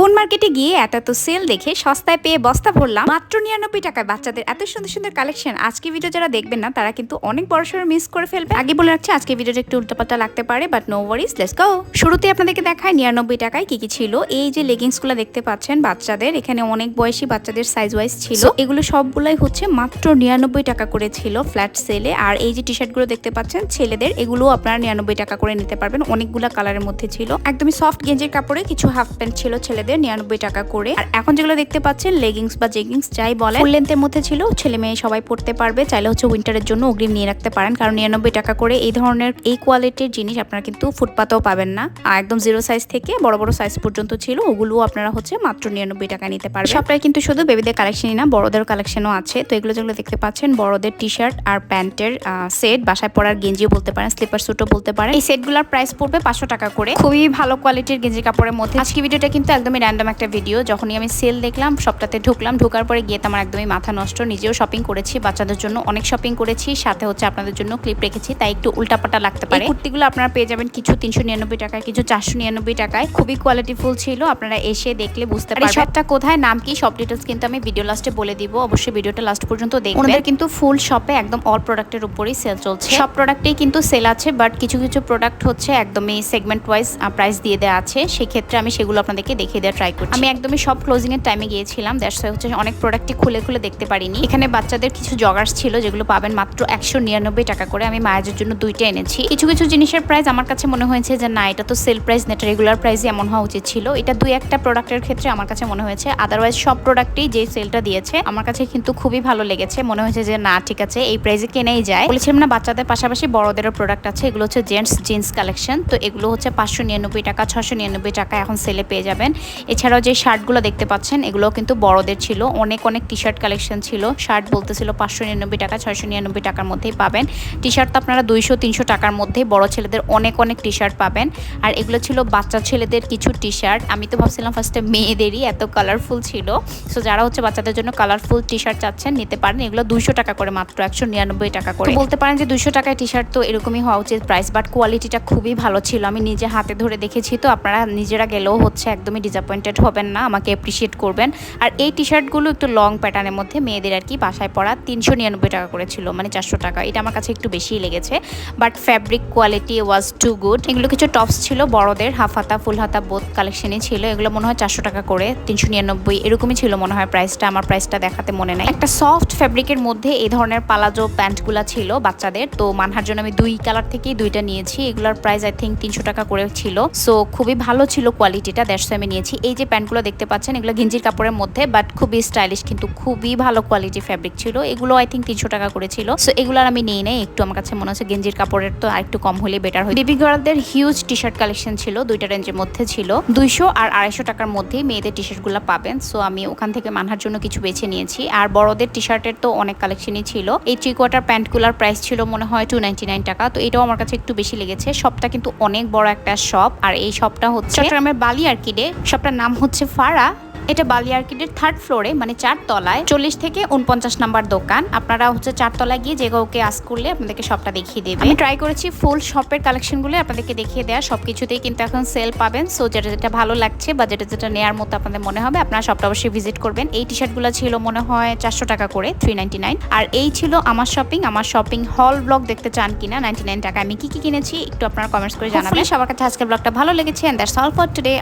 কোন মার্কেটে গিয়ে এত এত সেল দেখে সস্তায় পেয়ে বস্তা ভরলাম? মাত্র নিরানব্বই টাকায় বাচ্চাদের এত সুন্দর সুন্দর কালেকশন আজকে ভিডিও যারা দেখবেন না তারা কিন্তু অনেক বড় সড়ো মিস করে ফেলবে। আগে বলে রাখছি আজকে ভিডিওটা একটু উল্টাপাল্টা লাগতে পারে but no worries let's go শুরুতে আপনাদেরকে দেখায় নিরানব্বই টাকায় কি কি ছিল। এই যে লেগিংসগুলো দেখতে পাচ্ছেন বাচ্চাদের এখানে অনেক বয়সী বাচ্চাদের সাইজ ওয়াইজ ছিল এগুলো সবগুলাই হচ্ছে মাত্র নিরানব্বই টাকা করে ছিল ফ্ল্যাট সেলে আর এই যে টি শার্টগুলো দেখতে পাচ্ছেন ছেলেদের এগুলো আপনারা নিরানব্বই টাকা করে নিতে পারবেন। অনেকগুলা কালারের মধ্যে ছিল। একদমই সফট গেঞ্জির কাপড়ে কিছু হাফ প্যান্ট ছিল ছেলেদের। নিরানব্বই টাকা করে। আর এখন যেগুলো দেখতে পাচ্ছেন লেগিংস বা জেগিংস যাই বলে ফুল লেন্থের মধ্যে ছিল, ছেলে মেয়ে সবাই পড়তে পারবে। চাইলে হচ্ছে উইন্টারের জন্য অগ্রিম নিয়ে রাখতে পারেন, কারণ নিরানব্বই টাকা করে এই ধরনের, এই কোয়ালিটির জিনিস আপনারা কিন্তু ফুটপাতেও পাবেন না। একদম জিরো সাইজ থেকে বড় বড় সাইজ পর্যন্ত ছিল ওগুলো আপনারা হচ্ছে মাত্র নিরানব্বই টাকা নিতে পারবেন। সবটাই কিন্তু শুধু বেবিদের কালেকশনই না বড়দের কালেকশনও আছে। তো এগুলো যেগুলো দেখতে পাচ্ছেন, বড়দের টি শার্ট আর প্যান্টের সেট বাসায় পরার গেঞ্জিও বলতে পারেন স্লিপার স্যুটও বলতে পারেন। এই সেটগুলোর প্রাইস পড়বে পাঁচশো টাকা করে। খুবই ভালো কোয়ালিটির গেঞ্জি কাপড়ের মধ্যে। আজকে ভিডিওটা কিন্তু একদমই র্যান্ডম একটা ভিডিও যখনই আমি সেল দেখলাম সবটাতে ঢুকলাম ঢোকার পরে গিয়ে তো আমার একদমই মাথা নষ্ট নিজেও শপিং করেছি বাচ্চাদের জন্য অনেক শপিং করেছি সাথে হচ্ছে আপনাদের জন্য ক্লিপ রেখেছি তাই একটু উল্টাপাটা লাগতে পারে। কুর্তিগুলো আপনারা পেয়ে যাবেন কিছু তিনশো নিরানব্বই টাকায় কিছু চারশো নিরানব্বই টাকায় খুবই কোয়ালিটিফুল ছিল আপনারা এসে দেখলে বুঝতে পারেন শপটা কোথায় নাম কি সব ডিটেলস কিন্তু আমি ভিডিও লাস্টে বলে দিব অবশ্যই ভিডিওটা লাস্ট পর্যন্ত দেখবেন। ওনাদের কিন্তু ফুল শপে একদম অল প্রোডাক্টের উপরেই সেল চলছে। সব প্রোডাক্টেই কিন্তু সেল আছে বাট কিছু কিছু প্রোডাক্ট হচ্ছে একদমই সেগমেন্ট ওয়াইজ প্রাইস দিয়ে দেওয়া আছে সেক্ষেত্রে আমি সেগুলো আপনাদেরকে দেখিয়ে দেওয়ার ট্রাই করছি। আমি একদমই সব ক্লোজিং এর টাইমে গিয়েছিলাম দ্যাটস হচ্ছে অনেক প্রোডাক্টই খুলে খুলে দেখতে পারিনি। এখানে বাচ্চাদের কিছু জগার্স ছিল, যেগুলো পাবেন মাত্র একশো নিরানব্বই টাকা করে। আমি মায়ের জন্য দুইটা এনেছি। কিছু কিছু জিনিসের প্রাইস আমার কাছে মনে হয়েছে যে, না, এটা তো সেল প্রাইস না এটা রেগুলার প্রাইসে এমন হওয়া উচিত ছিল। এটা দুই একটা প্রোডাক্টের ক্ষেত্রে আমার কাছে মনে হয়েছে। আদারওয়াইজ সব প্রোডাক্টেই যে সেলটা দিয়েছে, আমার কাছে কিন্তু খুবই ভালো লেগেছে। মনে হয়েছে যে, না, ঠিক আছে, এই প্রাইসে কেনেই যায়। বলেছিলাম না, বাচ্চাদের পাশাপাশি বড়দেরও প্রোডাক্ট আছে। এগুলো হচ্ছে জেন্টস জিন্স কালেকশন তো এগুলো হচ্ছে পাঁচশো নিরানব্বই টাকা ছশো নিরানব্বই টাকা এখন সেলে পেয়ে যাবেন। এছাড়াও যে শার্টগুলো দেখতে পাচ্ছেন এগুলো কিন্তু বড়দের ছিল। অনেক অনেক টি শার্ট কালেকশন ছিল। শার্ট বলতেছিল পাঁচশো নিরানব্বই টাকা, ছয়শো নিরানব্বই টাকার মধ্যেই পাবেন। টি শার্ট তো আপনারা দুইশো, তিনশো টাকার মধ্যেই বড় ছেলেদের অনেক অনেক টি শার্ট পাবেন। আর এগুলো ছিল বাচ্চা ছেলেদের কিছু টি শার্ট আমি তো ভাবছিলাম ফার্স্টে মেয়েদেরই এত কালারফুল ছিল। সো যারা হচ্ছে বাচ্চাদের জন্য কালারফুল টি শার্ট চাচ্ছেন, নিতে পারেন। এগুলো দুইশো টাকা করে মাত্র, একশো নিরানব্বই টাকা করে। বলতে পারেন যে দুইশো টাকায় টি শার্ট তো এরকমই হওয়া উচিত প্রাইস বাট কোয়ালিটিটা খুবই ভালো ছিল। আমি নিজে হাতে ধরে দেখেছি, তো আপনারা নিজেরা গেলেও হচ্ছে একদমই ডিসঅ্যাপয়েন্টেড হবেন না, আমাকে অ্যাপ্রিসিয়েট করবেন। আর এই টি শার্টগুলো একটু লং প্যাটার্নের মধ্যে মেয়েদের আর কি বাসায় পরা তিনশো নিরানব্বই টাকা করেছিল মানে চারশো টাকা। এটা আমার কাছে একটু বেশিই লেগেছে। But fabric quality was too good এগুলো কিছু টপস ছিল, বড়দের হাফ হাতা ফুল হাতা বোধ কালেকশনই ছিল। এগুলো মনে হয় চারশো টাকা করে, তিনশো নিরানব্বই, এরকমই ছিল মনে হয় প্রাইসটা আমার প্রাইসটা দেখাতে মনে নেই। একটা সফট ফ্যাব্রিকের মধ্যে এই ধরনের পালাজো প্যান্টগুলো ছিল বাচ্চাদের। তো মানহার জন্য আমি দুই কালার থেকেই দুইটা নিয়েছি। এগুলোর প্রাইস আই থিঙ্ক তিনশো টাকা করে ছিল। সো খুবই ভালো ছিল কোয়ালিটিটা দেড়শো আমি নিয়েছি। এই যে প্যান্টগুলো দেখতে পাচ্ছেন এগুলো গেঞ্জির কাপড়ের মধ্যে বাট খুবই স্টাইলিশ কিন্তু খুবই ভালো কোয়ালিটি ফ্যাব্রিক ছিল। এগুলো আই থিঙ্ক তিনশো টাকা করে ছিল। সো এগুলো আমি নিয়ে নেই একটু আমার কাছে মনে হচ্ছে গেঞ্জির কাপড়ের তো আর একটু কম হলে বেটার হয়। বেবি গার্লদের হিউজ টি শার্ট কালেকশন ছিল দুইটা রেঞ্জের মধ্যে ছিল। দুইশো আর আড়াইশো টাকার মধ্যেই মেয়েদের টি শার্টগুলো পাবেন। সো আমি ওখান থেকে মানহার জন্য কিছু বেছে নিয়েছি। আর বড়দের টি শার্টের তো অনেক কালেকশনই ছিল। এই থ্রি কোয়ার্টার প্যান্টগুলোর প্রাইস ছিল মনে হয় টু নাইনটি নাইন টাকা। তো এটাও আমার কাছে একটু বেশি লেগেছে। শপটা কিন্তু অনেক বড় একটা শপ আর এই শপটা হচ্ছে চট্টগ্রামের বালি আর্কিডে শপটার নাম হচ্ছে ফারা। এটা বালি আর্কিডের থার্ড ফ্লোরে মানে চার তলায়। চল্লিশ থেকে উনপঞ্চাশ নাম্বার দোকান। আপনারা হচ্ছে চার তলায় গিয়ে যে কাউকে আস করলে আপনাদেরকে সবটা দেখিয়ে দেবে। আমি ট্রাই করেছি ফুল শপের কালেকশনগুলো আপনাদেরকে দেখিয়ে দেওয়া। সব কিছুতেই কিন্তু এখন সেল পাবেন। সো যেটা যেটা ভালো লাগছে বা যেটা যেটা নেওয়ার মতো আপনাদের মনে হবে আপনারা সবটা অবশ্যই ভিজিট করবেন। এই টি শার্টগুলো ছিল মনে হয় চারশো টাকা করে থ্রি নাইনটি নাইন আর এই ছিল আমার শপিং আমার শপিং হল ব্লগ দেখতে চান কিনা নাইনটি নাইন টাকা আমি কি কি কিনেছি একটু আপনারা কমেন্টস করে জানাবেন। সবার কাছে আজকের ব্লগটা ভালো লেগেছে and that's all for today